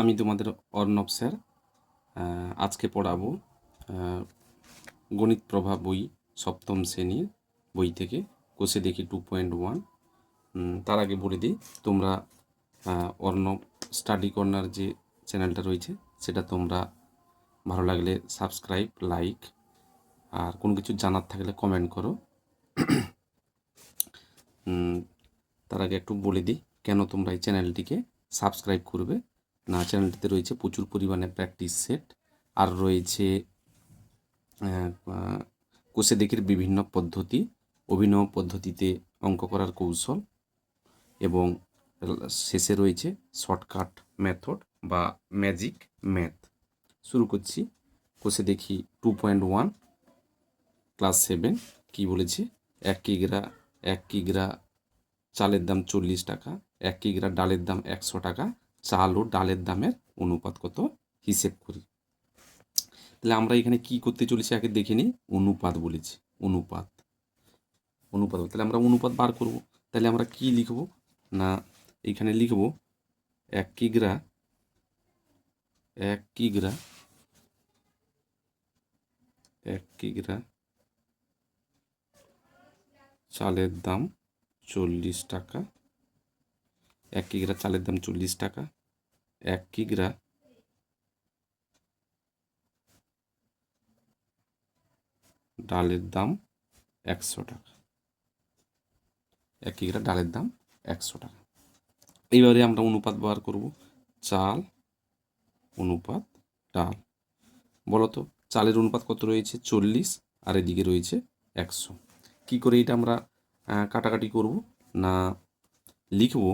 আমি তোমাদের অর্ণব স্যার আজকে পড়াবো গণিত প্রভা বই, সপ্তম শ্রেণির বই থেকে, কোষে দেখি টু পয়েন্ট ওয়ান তার আগে বলে দিই, তোমরা অর্ণব স্টাডি কর্নার যে চ্যানেলটা রয়েছে, সেটা তোমরা ভালো লাগলে সাবস্ক্রাইব লাইক আর কোনো কিছু জানার থাকলে কমেন্ট করো। তার আগে একটু বলে দিই, কেন তোমরা এই চ্যানেলটিকে সাবস্ক্রাইব করবে? না চ্যানেলটিতে রয়েছে প্রচুর পরিমাণে প্র্যাকটিস সেট আর রয়েছে কোষে দেখির বিভিন্ন পদ্ধতি, অভিনব পদ্ধতিতে অঙ্ক করার কৌশল এবং শেষে রয়েছে শর্টকাট মেথড বা ম্যাজিক ম্যাথ শুরু করছি, কোষে দেখি two point one class seven কী বলেছে? এক কিগ্রা এক কিগ্রা চালের দাম চল্লিশ টাকা, এক কিগ্রা ডালের দাম একশো টাকা চাল ও ডালের দামের অনুপাত কত? হিসেব করি। তাহলে আমরা এখানে কি করতে চলেছি আগে দেখে নিই। অনুপাত বলেছি। অনুপাত। অনুপাত তাহলে আমরা অনুপাত বার করব। তাহলে আমরা কি লিখব? না, এখানে লিখব এক কিগ্রা এক কিগ্রা এক কিগ্রা চালের দাম চল্লিশ টাকা। এক কিগ্রা চালের দাম চল্লিশ টাকা। এক কিগ্রা। ডালের দাম একশো টাকা। এক কিগ্রা ডালের দাম একশো টাকা। এইবারে আমরা অনুপাত ব্যবহার করব। চাল, অনুপাত ডাল। বলো তো চালের অনুপাত কত রয়েছে? চল্লিশ, আর এদিকে রয়েছে একশো। কী করে এটা আমরা কাটাকাটি করব? না, লিখব।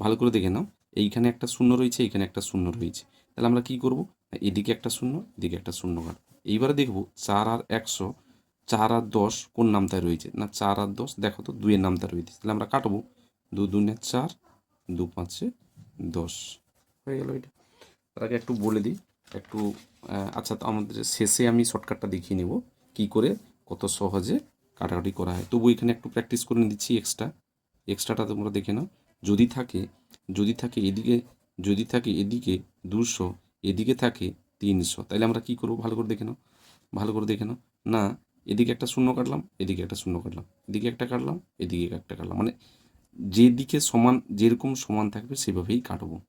ভালো করে দেখে নাও। এইখানে একটা শূন্য রয়েছে, এইখানে একটা শূন্য রয়েছে। তাহলে আমরা কি করব? এদিকে একটা শূন্য, এদিকে একটা শূন্য কাটবো এইবারে দেখব চার আর একশো, চার আর দশ কোন নামটায় রয়েছে? না, চার আর দশ, দেখো তো, দুইয়ের নামটা রয়েছে। তাহলে আমরা কাটবো। দু দুনে চার, দু পাঁচে দশ। হয়ে গেল এটা। আগে একটু বলে দিই, একটু আচ্ছা তো আমাদের শেষে আমি শর্টকাটটা দেখিয়ে নেব, কি করে, কত সহজে কাটাকাটি করা হয়। তবু এখানে একটু প্র্যাকটিস করে দিচ্ছি এক্সট্রা এক্সট্রাটা তোমরা দেখে নাও। যদি থাকে যদি থাকে এদিকে, যদি থাকে এদিকে দুশো, এদিকে থাকে তিনশো। তাহলে আমরা কি করব? ভালো করে দেখে নাও। ভালো করে দেখে নাও। না, এদিকে একটা শূন্য কাটলাম, এদিকে একটা শূন্য কাটলাম, এদিকে একটা কাটলাম, এদিকে একটা কাটলাম। মানে যেদিকে সমান, যেরকম সমান থাকবে সেভাবেই কাটবো।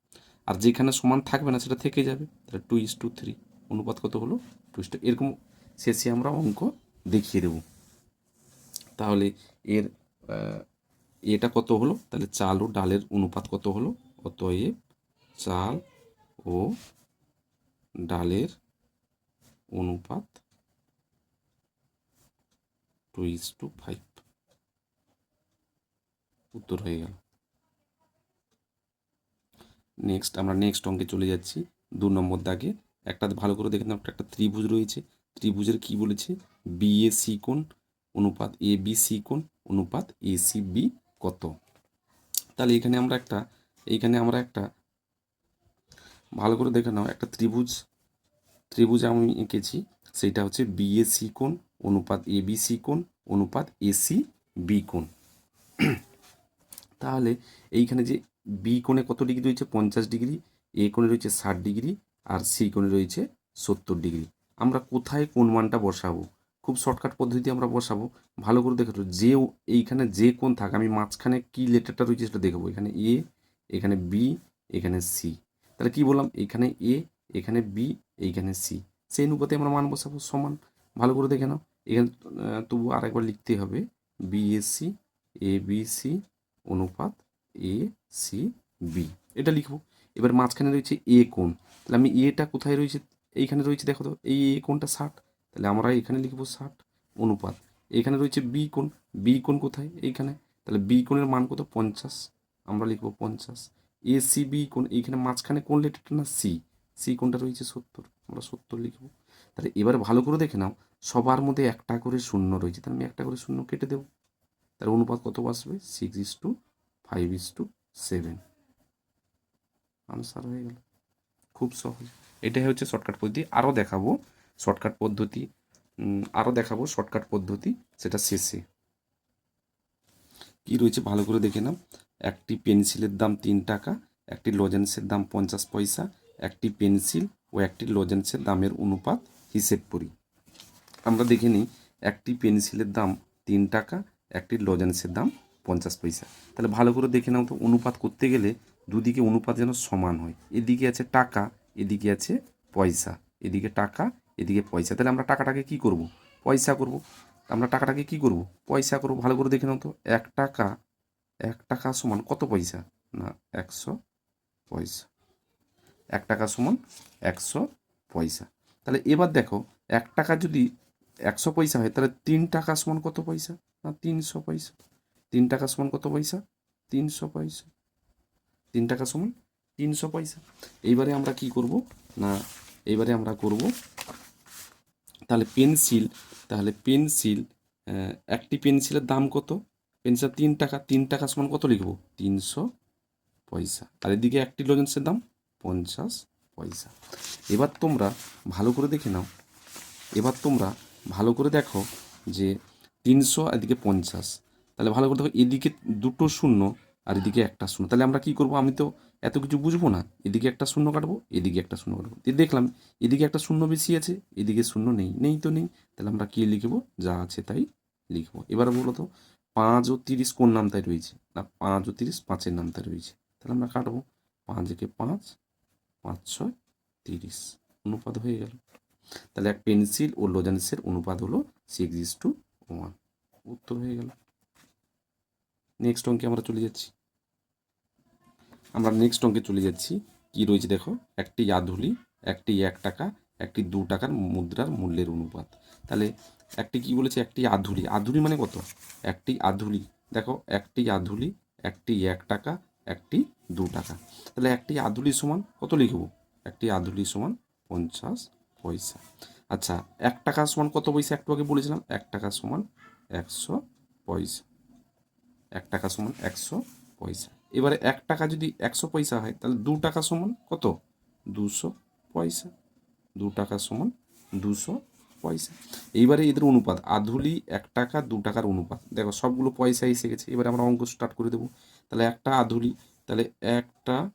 আর যেখানে সমান থাকবে না সেটা থেকে যাবে। তাহলে টু ইস টু থ্রি অনুপাত কত হলো? টু ইস টু এরকম শেষে আমরা অঙ্ক দেখিয়ে দেবো। তাহলে এর এটা কত হলো? তাহলে চাল ও ডালের অনুপাত কত হলো? অতএব চাল ও ডালের অনুপাত টু ইস টু ফাইভ উত্তর হয়ে গেল। নেক্সট আমরা নেক্সট অঙ্কে চলে যাচ্ছি। দু নম্বর দাগে। একটা ভালো করে দেখে একটা একটা ত্রিভুজ রয়েছে। ত্রিভুজের কি বলেছে? বি এ সি কোণ অনুপাত এ বি সি কোণ অনুপাত এ সি বি কত? তাহলে এখানে আমরা একটা এইখানে আমরা একটা, ভালো করে দেখে নাও, একটা ত্রিভুজ ত্রিভুজ আমি এঁকেছি, সেইটা হচ্ছে বি এ সি কোণ, অনুপাত এ বি সি কোণ, অনুপাত এসি বি কোণ। তাহলে এইখানে যে বি কোণে কত ডিগ্রি রয়েছে? পঞ্চাশ ডিগ্রি এ কোণে রয়েছে ষাট ডিগ্রি, আর সি কোণে রয়েছে সত্তর ডিগ্রি। আমরা কোথায় কোন মানটা বসাবো? খুব শর্টকাট পদ্ধতি আমরা বসাবো। ভালো করে দেখে যে এইখানে যে কোন থাক, আমি মাঝখানে কি লেটারটা রয়েছে সেটা দেখব এখানে এ এখানে বি এখানে সি তাহলে কি বললাম? এখানে এ এখানে বি এইখানে সি সেই অনুপাতে আমরা মান বসাবো সমান। ভালো করে দেখে নাও। এখানে তবু আরেকবার লিখতে হবে। বিএসসি এ বি সি অনুপাত এ সি বি এটা লিখব। এবার মাঝখানে রয়েছে এ কোণ। তাহলে আমি এটা কোথায় রয়েছে? এইখানে রয়েছে, দেখো তো। এই এ কোণটা ষাট। তাহলে আমরা এখানে লিখব ষাট অনুপাত। এখানে রয়েছে বি কোণ। বি কোণ কোথায়? এইখানে। তাহলে বি কোণের মান কত? পঞ্চাশ। আমরা লিখব পঞ্চাশ। এ, সি, বি কোণ। এইখানে মাঝখানে কোন লেটারটা না? সি। সি কোণটা রয়েছে সত্তর। আমরা সত্তর লিখব। তাহলে এবার ভালো করে দেখে নাও। সবার মধ্যে একটা করে শূন্য রয়েছে। তাহলে আমি একটা করে শূন্য কেটে দেবো। তার অনুপাত কত আসবে? Six is to five is to seven answer হয়ে গেল। খুব সহজ। এটাই হচ্ছে শর্টকাট পদ্ধতি। আরও দেখাবো। শর্টকাট পদ্ধতি আরও দেখাবো শর্টকাট পদ্ধতি, সেটা শেষে কি রয়েছে ভালো করে দেখে নাও। একটি পেন্সিলের দাম তিন টাকা, একটি লজেন্সের দাম পঞ্চাশ পয়সা, একটি পেন্সিল ও একটি লজেন্সের দামের অনুপাত হিসেব করি। আমরা দেখে নিই, একটি পেন্সিলের দাম তিন টাকা, একটি লজেন্সের দাম পঞ্চাশ পয়সা। তাহলে ভালো করে দেখে নাও তো, অনুপাত করতে গেলে দুদিকে অনুপাত যেন সমান হয়। এদিকে আছে টাকা, এদিকে আছে পয়সা। এদিকে টাকা এদিকে পয়সা, তাহলে আমরা টাকাটাকে কি করব? পয়সা করব। আমরা টাকাটাকে কি করব? পয়সা করব, ভালো করে দেখে নাও তো। এক টাকা এক টাকা সমান কত পয়সা? না, একশো পয়সা। এক টাকা সমান একশো পয়সা। তাহলে এবার দেখো, এক টাকা যদি একশো পয়সা হয়, তাহলে তিন টাকা সমান কত পয়সা? না, তিনশো পয়সা। তিন টাকা সমান কত পয়সা? তিনশো পয়সা। তিন টাকা সমান তিনশো পয়সা। এইবারে আমরা কি করব? না, এইবারে আমরা করব তাহলে পেন্সিল তাহলে পেন্সিল একটি পেন্সিলের দাম কত? পেন্সিল তিন টাকা তিন টাকা সমান কত লিখব? তিনশো পয়সা। আর এদিকে একটি লজেন্সের দাম পঞ্চাশ পয়সা। এবার তোমরা ভালো করে দেখে নাও। এবার তোমরা ভালো করে দেখো যে তিনশো এদিকে পঞ্চাশ। তাহলে ভালো করে দেখো, এদিকে দুটো শূন্য আর এদিকে একটা শূন্য। তাহলে আমরা কি করব? আমি তো এত কিছু বুঝব না, এদিকে একটা শূন্য কাটবো, এদিকে একটা শূন্য কাটবো। দিয়ে দেখলাম, এদিকে একটা শূন্য বেশি আছে, এদিকে শূন্য নেই নেই তো নেই। তাহলে আমরা কী লিখব? যা আছে তাই লিখব। এবার বলো তো, পাঁচ ও তিরিশ কোন নামটায় রয়েছে? না, পাঁচ ও তিরিশ পাঁচের নামটায় রয়েছে। তাহলে আমরা কাটবো, পাঁচ একে পাঁচ পাঁচ ছয়, তিরিশ। অনুপাত হয়ে গেল। তাহলে এক পেন্সিল ও লোজেন্সের অনুপাত হলো সিক্স ইস টু ওয়ান উত্তর হয়ে গেল। নেক্সট অঙ্কে আমরা চলে যাচ্ছি। আমরা নেক্সট অঙ্কে চলে যাচ্ছি। কি রয়েছে দেখো? একটি আধুলি একটি এক টাকা, একটি দু টাকার মুদ্রার মূল্যের অনুপাত। তাহলে একটি কি বলেছে? একটি আধুলি আধুলি মানে কত? একটি আধুলি দেখো, একটি আধুলি একটি এক টাকা, একটি দু টাকা। তাহলে একটি আধুলি সমান কত লিখব? একটি আধুলি সমান পঞ্চাশ পয়সা। আচ্ছা এক টাকা সমান কত পয়সা? একটু আগে বলেছিলাম, এক টাকা সমান একশো পয়সা। এক টাকা সমান একশো পয়সা। এবারে এক টাকা যদি একশো পয়সা হয়, তাহলে দু টাকা সমান কত? দুশো পয়সা। দু টাকা সমান দুশো পয়সা। এইবারে এদের অনুপাত, আধুলি এক টাকা, দু টাকার অনুপাত। দেখো, সবগুলো পয়সা এসে গেছে, এবারে আমরা অঙ্ক স্টার্ট করে দেবো। তাহলে একটা আধুলি, তাহলে একটা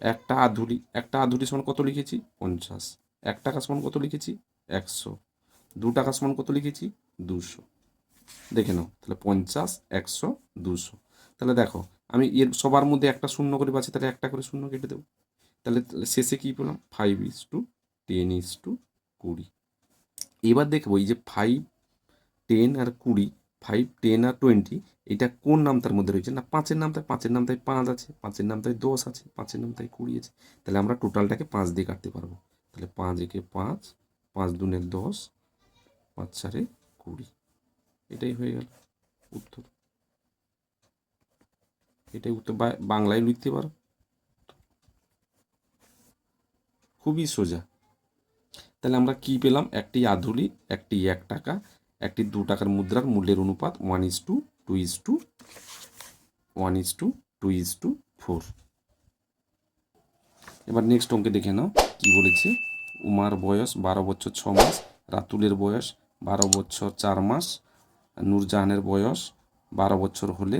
একটা আধুলি একটা আধুলি সমান কত লিখেছি? পঞ্চাশ। এক টাকা সমান কত লিখেছি? একশো। দু টাকা সমান কত লিখেছি? দুশো। দেখে নাও, তাহলে পঞ্চাশ, একশো, দুশো। তাহলে দেখো আমি এর সবার মধ্যে একটা শূন্য করে পাচ্ছি তাহলে একটা করে শূন্য কেটে দেবো। তাহলে শেষে কী পেলাম? Five is to ten is to কুড়ি। এবার দেখব এই যে ফাইভ টেন আর কুড়ি ফাইভ টেন আর টোয়েন্টি এটা কোন নামটার মধ্যে রয়েছে? না, পাঁচের নামটায় পাঁচের নামটায় পাঁচ আছে, পাঁচের নামটায় দশ আছে, পাঁচের নামটায় কুড়ি আছে। তাহলে আমরা টোটালটাকে পাঁচ দিয়ে কাটতে পারব। তাহলে পাঁচ একে পাঁচ পাঁচ দুনে দশ, পাঁচ চারে কুড়ি। এটাই হয়ে গেল উত্তর। এটাই উত্তর বাংলায় লিখতে পারো। খুবই সোজা। তাহলে আমরা কি পেলাম? একটি আধুলি, একটি এক টাকা, একটি দু টাকার মুদ্রার মূল্যের অনুপাত one is to two is to one is to two is to four এবার নেক্সট অঙ্কে দেখে নাও, কি বলেছে? উমার বয়স বারো বছর ছ মাস, রাতুলের বয়স বারো বছর চার মাস, নূরজাহানের বয়স বারো বছর হলে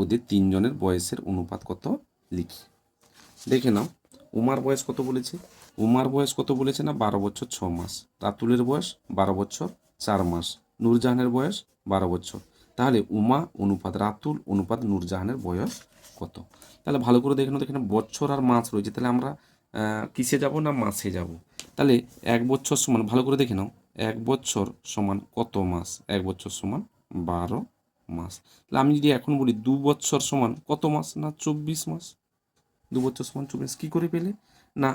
ওদের তিনজনের বয়সের অনুপাত কত লিখি। দেখে নাও, উমার বয়স কত বলেছে? উমার বয়স কত বলেছে না? বারো বছর ছ মাস। রাতুলের বয়স বারো বছর চার মাস। নূরজাহানের বয়স বারো বছর। তাহলে উমা অনুপাত, রাতুল অনুপাত, নূরজাহানের বয়স কত? তাহলে ভালো করে দেখে নাও এখানে বছর আর মাস রয়েছে। তাহলে আমরা কিসে যাব না মাসে যাব? তাহলে এক বছর সমান, ভালো করে দেখে নাও, এক বছর সমান কত মাস? এক বছর সমান বারো মাস। তাহলে আমি যদি এখন বলি দু বছর সমান কত মাস? না চব্বিশ মাস? দু বছর সমান চব্বিশ। কী করে পেলে? না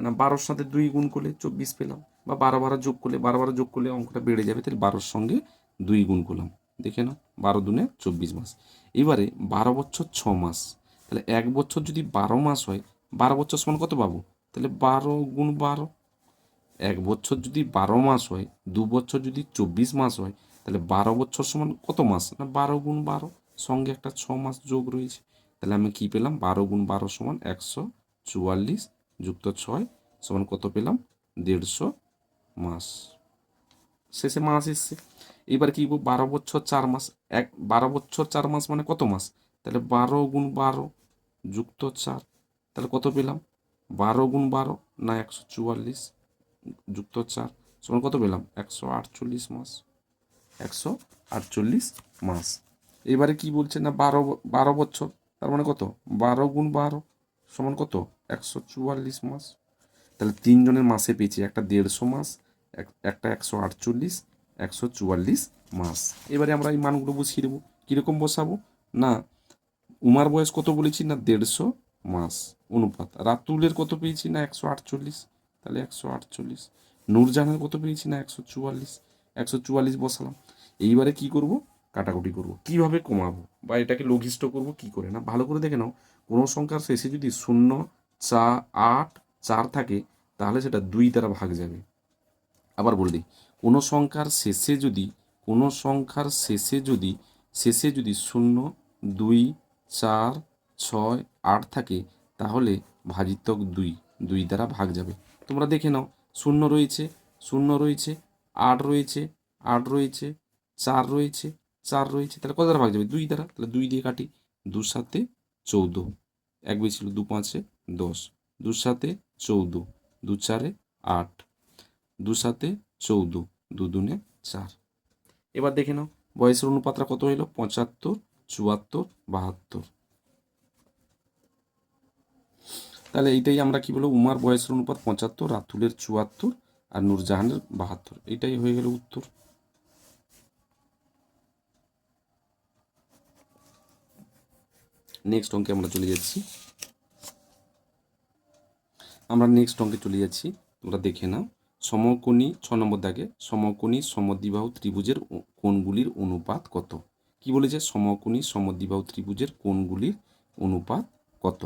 না বারোর সাথে দুই গুণ করলে চব্বিশ পেলাম বা বারো বারো যোগ করলে, বারো বারো যোগ করলে অঙ্কটা বেড়ে যাবে, তাহলে বারোর সঙ্গে দুই গুণ করলাম। দেখে নাও, বারো দুনে চব্বিশ মাস। এবারে বারো বছর ছ মাস। তাহলে এক বছর যদি বারো মাস হয়, বারো বছর সমান কত পাবো? তাহলে বারো গুণ বারো। এক বছর যদি বারো মাস হয়, দু বছর যদি চব্বিশ মাস হয় তাহলে বারো বছর সমান কত মাস? না বারো গুণ বারো? সঙ্গে একটা ছ মাস যোগ রয়েছে। তাহলে আমি কি পেলাম? বারো গুণ বারো সমান একশো চুয়াল্লিশ যুক্ত ছয় সমান কত পেলাম? দেড়শো মাস। শেষে মাস এসছে। এবার কি বারো বছর চার মাস। এক, বারো বছর চার মাস মানে কত মাস? তাহলে বারো গুণ বারো যুক্ত চার। তাহলে কত পেলাম? বারো গুণ বারো না একশো চুয়াল্লিশ যুক্ত চার সমান কত পেলাম? একশো আটচল্লিশ মাস। একশো আটচল্লিশ মাস। এবারে কি বলছে না বারো বারো বছর? তার মানে কত? বারো গুণ বারো সমান কত? একশো চুয়াল্লিশ মাস। তাহলে তিনজনের মাসে পেয়েছি একটা দেড়শো মাস, এক- একটা একশো আটচল্লিশ, একশো চুয়াল্লিশ মাস। এবারে আমরা এই মানগুলো বসিয়ে দেবো। কীরকম বসাবো? না, উমার বয়স কত বলেছি না দেড়শো মাস? অনুপাত। রাতুলের কত পেয়েছি না একশো আটচল্লিশ? তাহলে একশো আটচল্লিশ। নূরজাহানের কত পেয়েছি না একশো চুয়াল্লিশ? একশো চুয়াল্লিশ বসালাম। এইবারে কি করব? কাটাকুটি করব। কীভাবে কমাবো? বা এটাকে লঘিষ্ঠ করব কি করে? না, ভালো করে দেখে নাও। কোনো সংখ্যার শেষে যদি শূন্য চা আট, চার থাকে, তাহলে সেটা দুই দ্বারা ভাগ যাবে। আবার বলে কোনো সংখ্যার শেষে যদি, কোনো সংখ্যার শেষে যদি শেষে যদি শূন্য, দুই, চার, ছয়, আট থাকে, তাহলে ভাজিতক দুই দুই দ্বারা ভাগ যাবে। তোমরা দেখে নাও, শূন্য রয়েছে শূন্য রয়েছে আট রয়েছে আট রয়েছে, চার রয়েছে চার রয়েছে, তাহলে কত দ্বারা ভাগ যাবে? দুই দ্বারা? তাহলে দুই দিয়ে কাটি দু সাতে চৌদ্দ। এক ছিল দু পাঁচে দশ। দু সাতে চৌদ্দ দু চারে আট। দু সাতে চৌদ্দ দু দুনে চার। এবার দেখে নাও, বয়সের অনুপাতটা কত হইল? পঁচাত্তর, চুয়াত্তর, বাহাত্তর। তাহলে এইটাই আমরা কি বলব? উমার বয়সের অনুপাত পঁচাত্তর, রাতুলের চুয়াত্তর আর নূরজাহানের বাহাত্তর। এটাই হয়ে গেল উত্তর। নেক্সট অঙ্কে আমরা চলে যাচ্ছি। আমরা নেক্সট অঙ্কে চলে যাচ্ছি। তোমরা দেখে নাও। সমকোণী ছ নম্বর দাগে, সমকোণী সমদ্বিবাহু ত্রিভুজের কোণগুলির অনুপাত কত? কি বলেছে? সমকোণী সমদ্বিবাহু ত্রিভুজের কোণগুলির অনুপাত কত?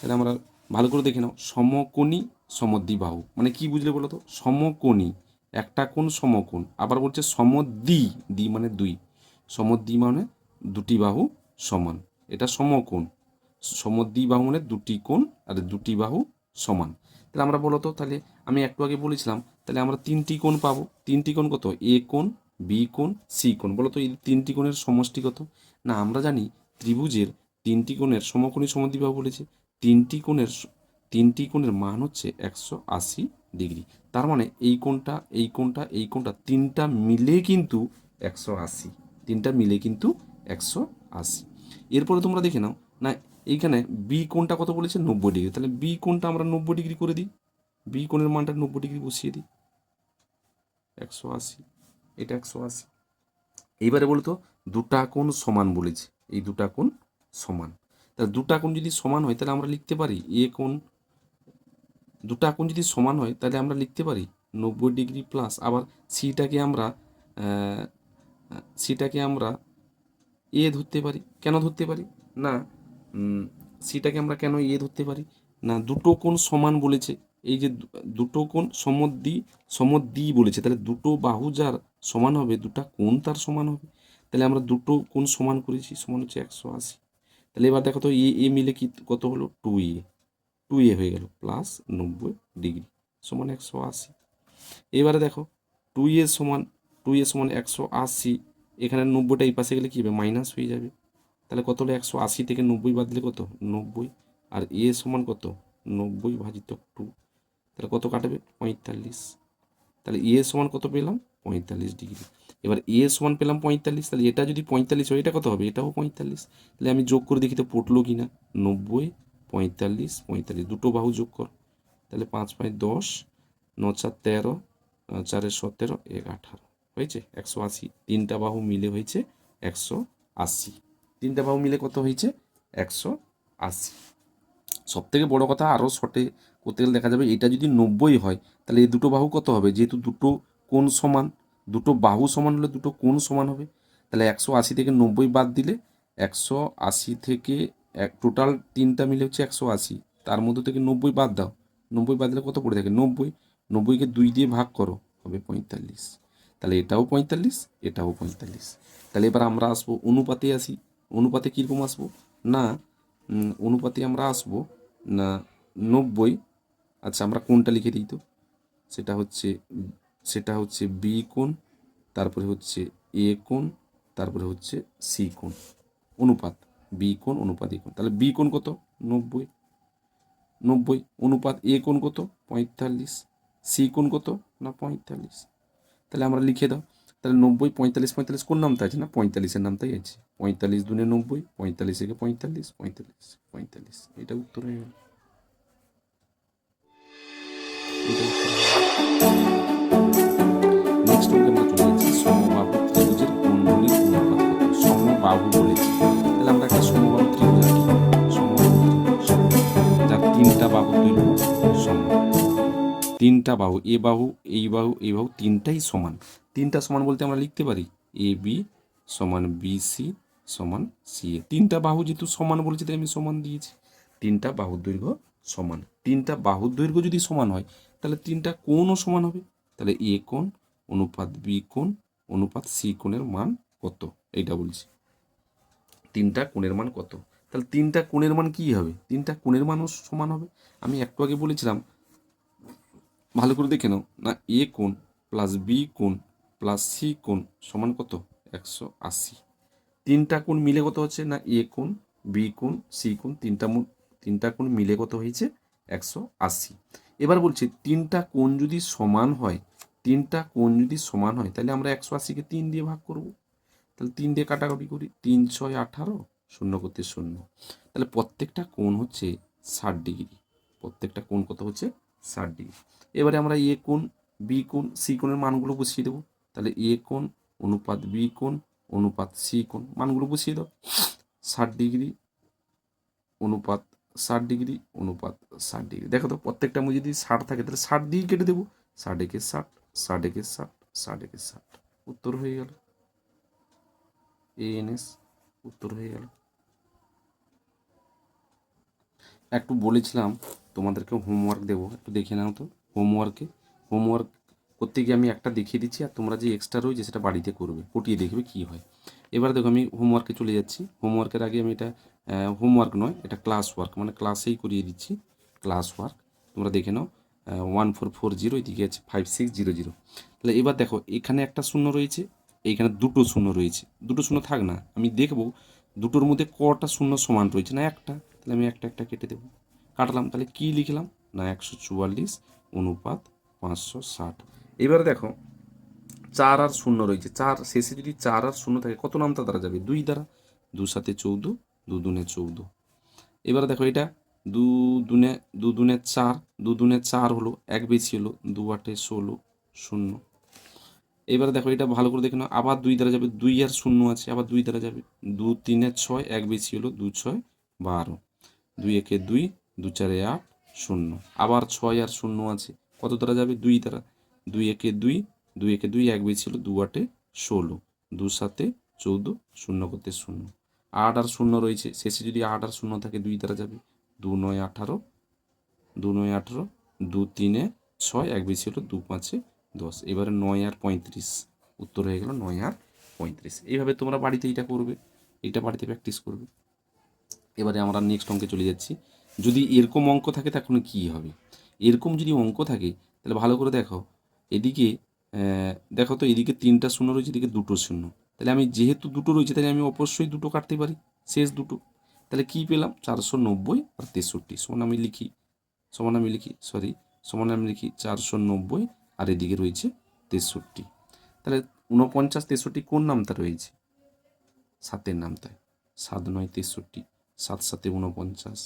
তাহলে আমরা ভালো করে দেখে নাও। সমকোণী সমদ্বিবাহু মানে কি বুঝলে বলো তো? সমকোণী। একটা কোণ সমকোণ। আবার বলছে সমদ্বি। দ্বি মানে দুই। সমদ্বি মানে দুটি বাহু সমান। এটা সমকোণ। সমদ্বিবাহু মানে দুটি কোণ আর দুটি বাহু সমান। তাহলে আমরা বলো তো, তাহলে আমি একটু আগে বলেছিলাম, তাহলে আমরা তিনটি কোণ পাবো। তিনটি কোণ কত? এ কোণ, বি কোণ, সি কোণ। বলো তো, এই তিনটি কোণের সমষ্টি কত? না, আমরা জানি ত্রিভুজের তিনটি কোণের সমকোণী সমদ্বিবাহু বলেছে। তিনটি কোণের তিনটি কোণের মান হচ্ছে একশো আশি ডিগ্রি। তার মানে এই কোণটা এই কোণটা এই কোণটা তিনটা মিলে কিন্তু একশো আশি। তিনটা মিলে কিন্তু একশো আশি। এরপরে তোমরা দেখে নাও, না, এইখানে বি কোণটা কত বলেছে? নব্বই ডিগ্রি। তাহলে বি কোণটা আমরা নব্বই ডিগ্রি করে দিই। বি কোণের মানটা নব্বই ডিগ্রি বসিয়ে দিই। একশো আশি, এটা একশো আশি। এইবারে বলতো, দুটা কোণ সমান বলেছে। এই দুটা কোণ সমান। তাহলে দুটা কোণ যদি সমান হয়, তাহলে আমরা লিখতে পারি এ কোণ দুটা কোণ যদি সমান হয়, তাহলে আমরা লিখতে পারি নব্বই ডিগ্রি প্লাস আবার সিটাকে আমরা সিটাকে আমরা এ ধরতে পারি। কেন ধরতে পারি? না সিটাকে আমরা কেন এ ধরতে পারি? না, দুটো কোণ সমান বলেছে। এই যে দুটো কোণ সমদ্বি সমদ্বি বলেছে। তাহলে দুটো বাহু যার সমান হবে, দুটা কোণ তার সমান হবে। তাহলে আমরা দুটো কোণ সমান করেছি, সমান হচ্ছে একশো আশি। তাহলে এবার দেখো তো এ এ মিলে কি, কত হলো? টু এ টু এ হয়ে গেল প্লাস নব্বই ডিগ্রি সমান একশো আশি। এবারে দেখো টু এ সমান টু এ সমান একশো আশি, এখানে নব্বইটা এই পাশে গেলে কী হবে? মাইনাস হয়ে যাবে। তাহলে কত হলো? একশো আশি থেকে নব্বই বাদ দিলে কত? নব্বই। আর এ সমান কত? নব্বই ভাজিত টু। তাহলে কত কাটবে? পঁয়তাল্লিশ। তাহলে এ সমান কত পেলাম? পঁয়তাল্লিশ ডিগ্রি এবার এ সমান পেলাম পঁয়তাল্লিশ, তাহলে এটা যদি পঁয়তাল্লিশ হয়, এটা কত হবে? এটাও পঁয়তাল্লিশ। তাহলে আমি যোগ করে দেখি তো পটলো কি না নব্বই। পঁয়তাল্লিশ পঁয়তাল্লিশ, দুটো বাহু যোগ কর। তাহলে পাঁচ পাঁচ দশ, ন চার তেরো চারে সতেরো, এক আঠারো। হয়েছে? একশো আশি। তিনটা বাহু মিলে হয়েছে একশো আশি। তিনটা বাহু মিলে কত হয়েছে? একশো আশি। সব থেকে বড় কথা আরও শর্টে করতে গেলে দেখা যাবে, এটা যদি নব্বই হয়, তাহলে এই দুটো বাহু কত হবে? যেহেতু দুটো কোন সমান, দুটো বাহু সমান হলে দুটো কোণ সমান হবে। তাহলে একশো আশি থেকে নব্বই বাদ দিলে, একশো আশি থেকে এক টোটাল তিনটা মিলে হচ্ছে একশো আশি। তার মধ্যে থেকে নব্বই বাদ দাও। নব্বই বাদ দিলে কত পড়ে থাকে? নব্বই। নব্বইকে দুই দিয়ে ভাগ করো, হবে পঁয়তাল্লিশ। তাহলে এটাও পঁয়তাল্লিশ এটাও পঁয়তাল্লিশ। তাহলে এবার আমরা আসব অনুপাতে আসি। অনুপাতে কীরকম আসব? না অনুপাতে আমরা আসব না নব্বই। আচ্ছা আমরা কোনটা লিখে দিই তো? সেটা হচ্ছে সেটা হচ্ছে বি কোণ, তারপরে হচ্ছে এ কোণ, তারপরে হচ্ছে সি কোণ। অনুপাত। বি কোণ অনুপাত এ কোণ। তাহলে বি কোণ কত? নব্বই। নব্বই অনুপাত এ কোণ কত? পঁয়তাল্লিশ। সি কোণ কত? না, পঁয়তাল্লিশ। তাহলে আমরা লিখে দাও। তাহলে নব্বই, পঁয়তাল্লিশ পঁয়তাল্লিশ কোন নামটা আছে না? পঁয়তাল্লিশের নামটাই আছে। পঁয়তাল্লিশ দুনে নব্বই, পঁয়তাল্লিশ থেকে পঁয়তাল্লিশ পঁয়তাল্লিশ পঁয়তাল্লিশ। এটা উত্তর হয়ে গেল। বাহু দৈর্ঘ্য সমান তিনটা বাহু, এ বাহু, এই বাহু এই বাহু, তিনটাই সমান। তিনটা সমান বলতে আমরা লিখতে পারি এ বি সমান বি সি সমান সি এ তিনটা বাহু যেহেতু সমান বলেছি, তাই আমি সমান দিয়েছি। তিনটা বাহুর দৈর্ঘ্য সমান। তিনটা বাহুর দৈর্ঘ্য যদি সমান হয়, তাহলে তিনটা কোণও সমান হবে। তাহলে এ কোণ, অনুপাত বি কোণ, অনুপাত সি কোণের মান কত? এইটা বলছি। তিনটা কোণের মান কত? তাহলে তিনটা কোণের মান কি হবে? তিনটা কোণের মানও সমান হবে। আমি একটু আগে বলেছিলাম, ভালো করে দেখে নাও, না, এ কোণ প্লাস বি কোণ প্লাস সি কোণ সমান কত? একশো আশি। তিনটা কোণ মিলে কত হচ্ছে? না, এ কোণ, বি কোণ, সি কোণ, তিনটা তিনটা কোণ মিলে কত হয়েছে? একশো আশি। এবার বলছি, তিনটা কোণ যদি সমান হয়, তিনটা কোণ যদি সমান হয়, তাহলে আমরা একশো আশিকে তিন দিয়ে ভাগ করব। তাহলে তিন দিয়ে কাটাকাটি করি, তিন ছয় আঠারো শূন্য করতে শূন্য। তাহলে প্রত্যেকটা কোণ হচ্ছে ষাট ডিগ্রি। প্রত্যেকটা কোণ কত হচ্ছে? ষাট ডিগ্রি। এবারে আমরা এ কোণ, বি কোণ, সি কোণের মানগুলো বসিয়ে দেবো। তাহলে এ কোণ, অনুপাত বি কোণ, অনুপাত সি কোণ, মানগুলো বসিয়ে দাও। ষাট ডিগ্রি, অনুপাত ষাট ডিগ্রি, অনুপাত ষাট ডিগ্রি। দেখো তো, প্রত্যেকটা মধ্যে যদি ষাট থাকে, তাহলে ষাট দিয়ে কেটে দেবো। ষাট একে ষাট ষাট একে ষাট ষাট একে ষাট। উত্তর হয়ে গেল। এএনএস উত্তর হয়ে গেল। একটু বলেছিলাম, তোমাদেরকে হোমওয়ার্ক দেবো। একটু দেখে নাও তো হোমওয়ার্কে হোমওয়ার্ক করতে গিয়ে আমি একটা দেখিয়ে দিচ্ছি, আর তোমরা যে এক্সট্রা রয়েছে সেটা বাড়িতে করবে, ফুটিয়ে দেখবে কী হয়। এবার দেখো আমি হোমওয়ার্কে চলে যাচ্ছি। হোমওয়ার্কের আগে আমি এটা হোমওয়ার্ক নয়, এটা ক্লাস ওয়ার্ক মানে ক্লাসেই করিয়ে দিচ্ছি। ক্লাস ওয়ার্ক তোমরা দেখে নাও ওয়ান ফোর ফোর জিরো এদিকে আছে ফাইভ সিক্স জিরো জিরো তাহলে এবার দেখো, এখানে একটা শূন্য রয়েছে, এইখানে দুটো শূন্য রয়েছে। দুটো শূন্য থাক না, আমি দেখব, দুটোর মধ্যে কটা শূন্য সমান রয়েছে না একটা? তাহলে আমি একটা একটা কেটে দেবো। কাটলাম, তাহলে কী লিখলাম? না, একশো চুয়াল্লিশ, অনুপাত পাঁচশো ষাট। এবার দেখো, চার আর শূন্য রয়েছে। চার, শেষে যদি চার আর শূন্য থাকে, কত নামতা দ্বারা যাবে? দুই দ্বারা। দু সাথে চৌদ্দ, দু দুনে চৌদ্দ। এবার দেখো এটা, দু দুনে দু দুনে চার, দু দুনে চার হলো, এক বেশি হলো, দু আটে ষোলো, শূন্য। এবার দেখো এটা ভালো করে দেখে নাও, আবার দুই দ্বারা যাবে, দুই আর শূন্য আছে, আবার দুই দ্বারা যাবে। দু তিনে ছয়, এক বেশি হলো, দু ছয়, বারো। দুই একে দুই দু চারে আট, শূন্য। আবার ছয় আর শূন্য আছে। কত দ্বারা যাবে? দুই দ্বারা। দুই একে দুই দুই একে দুই, এক হলো দু আটে ষোলো। দু সাতে চৌদ্দ, শূন্য করতে শূন্য। আট আর শূন্য রয়েছে। শেষে যদি আট আর শূন্য থাকে, দুই দ্বারা যাবে? দু নয় আঠারো, দু নয় আঠারো, দু তিনে ছয়, এক হলো দু পাঁচে দশ। এবারে নয় আর পঁয়ত্রিশ। উত্তর হয়ে গেল নয় আর পঁয়ত্রিশ। এইভাবে তোমরা বাড়িতে এইটা করবে। এটা বাড়িতে প্র্যাকটিস করবে। এবারে আমরা নেক্সট অঙ্কে চলে যাচ্ছি। যদি এরকম অঙ্ক থাকে তখন কী হবে? এরকম যদি অঙ্ক থাকে, তাহলে ভালো করে দেখো। এদিকে দেখো তো এদিকে তিনটা শূন্য রয়েছে, এদিকে দুটো শূন্য। তাহলে আমি যেহেতু দুটো রয়েছে, তাহলে আমি অবশ্যই দুটো কাটতে পারি। শেষ দুটো। তাহলে কী পেলাম? চারশো নব্বই আর তেষট্টি। সমান আমি লিখি, সমান আমি লিখি সরি সমান আমি লিখি চারশো নব্বই আর এদিকে রয়েছে তেষট্টি। তাহলে উনপঞ্চাশ তেষট্টি কোন নামটা রয়েছে? সাতের নামটায়। সাত নয় তেষট্টি। সাত সাতে উনপঞ্চাশ।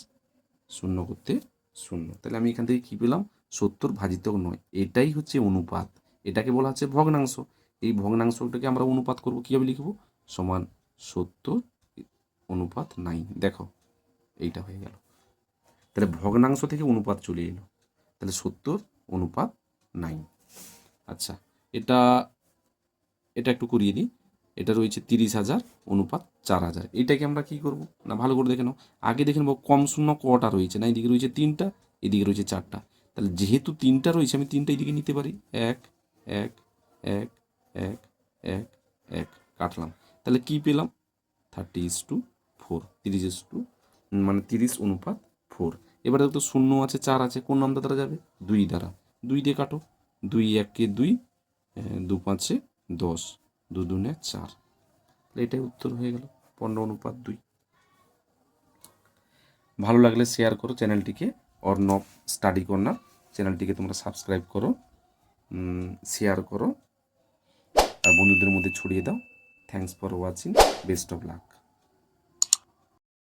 শূন্য করতে শূন্য। তাহলে আমি এখান থেকে কী পেলাম? সত্তর ভাজিতক নয়। এটাই হচ্ছে অনুপাত। এটাকে বলা হচ্ছে ভগ্নাংশ। এই ভগ্নাংশটাকে আমরা অনুপাত করব, কীভাবে লিখব? সমান সত্তর অনুপাত নাইন দেখো, এইটা হয়ে গেল। তাহলে ভগ্নাংশ থেকে অনুপাত চলে এলো। তাহলে সত্তর অনুপাত নাইন আচ্ছা এটা এটা একটু করিয়ে দিই। এটা রয়েছে তিরিশ হাজার, অনুপাত চার হাজার। এটাকে আমরা কি করব? না, ভালো করে দেখে নাও। আগে দেখে নেব, কম শূন্য কটা রয়েছে? না, এদিকে রয়েছে তিনটা, এদিকে রয়েছে চারটা। তাহলে যেহেতু তিনটা রয়েছে, আমি তিনটা এদিকে নিতে পারি। এক এক এক এক এক এক, কাটলাম। তাহলে কি পেলাম? থার্টি ইস টু ফোর, তিরিশ ইস টু মানে তিরিশ অনুপাত ফোর। এবারে তো শূন্য আছে, চার আছে, কোন নামটা দ্বারা যাবে? দুই দ্বারা। দুই দিয়ে কাটো। দুই একে দুই দু পাঁচে দশ। দু দুনে চার এটাই উত্তর হয়ে গেল, পনেরো অনুপাত দুই। ভালো লাগলে শেয়ার করো চ্যানেলটিকে অর্ণব স্টাডি কর্নার চ্যানেলটিকে তোমরা সাবস্ক্রাইব করো শেয়ার করো, আর বন্ধুদের মধ্যে ছড়িয়ে দাও। Thanks for watching best of luck